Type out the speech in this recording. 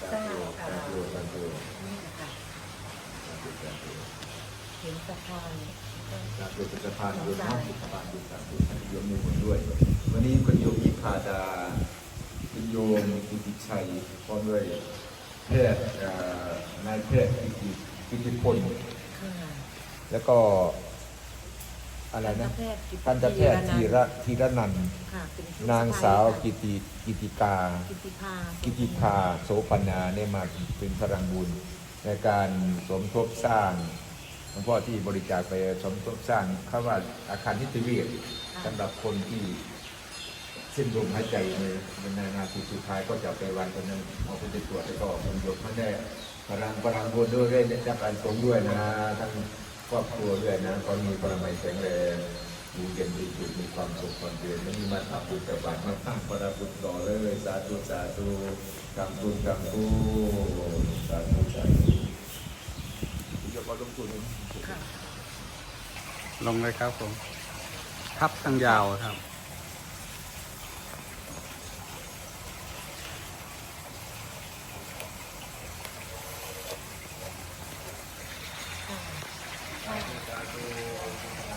สาธุสาธุสาธุนี่ค่ะสาธุสาธุเห็นสะพานสาธุเป็นสะพานบุญเนาะสะพานบุญสาธุให้โยมมีบุญด้วย วันนี้คุณโยมอิพาดาคุณโยมกิติชัยพร้อมด้วยแพทย์นายแพทย์กิติกิติพลแล้วก็อะไรนะทันตแพทย์ธีระธีระนันท์ค่ะ เป็นนางสาวกิติกิติกา กิติภากิติภาโสปันาเนี่ยมาเป็นพลังบุญ ในการสมทบสร้างหลวงพ่อที่บริจาคไปสมทบสร้างเขาว่าอาคารนิติเวชสำหรับคนที่สิ้นลมหายใจในในนาทีสุดท้ายก็จะไปวันตรงนั้นเอาไปตรวจแล้วก็มันยกมันได้พลังพลังบุญด้วยได้จากการสงฆ์ด้วยนะทั้งครอบครัวด้วยนะก็มีพลังใหม่แข็งแรง อยู่เย็นดีจุดมีความสุขความเจริญไม่มีมาทำบุญแต่บาทมาสร้งพระบุญต่อเลยสาธุสาธุกำบุญกำบุญสาธุสาธุยกมาลงทุนลงเลยครับผมทับตั้งยาวครับค่ะ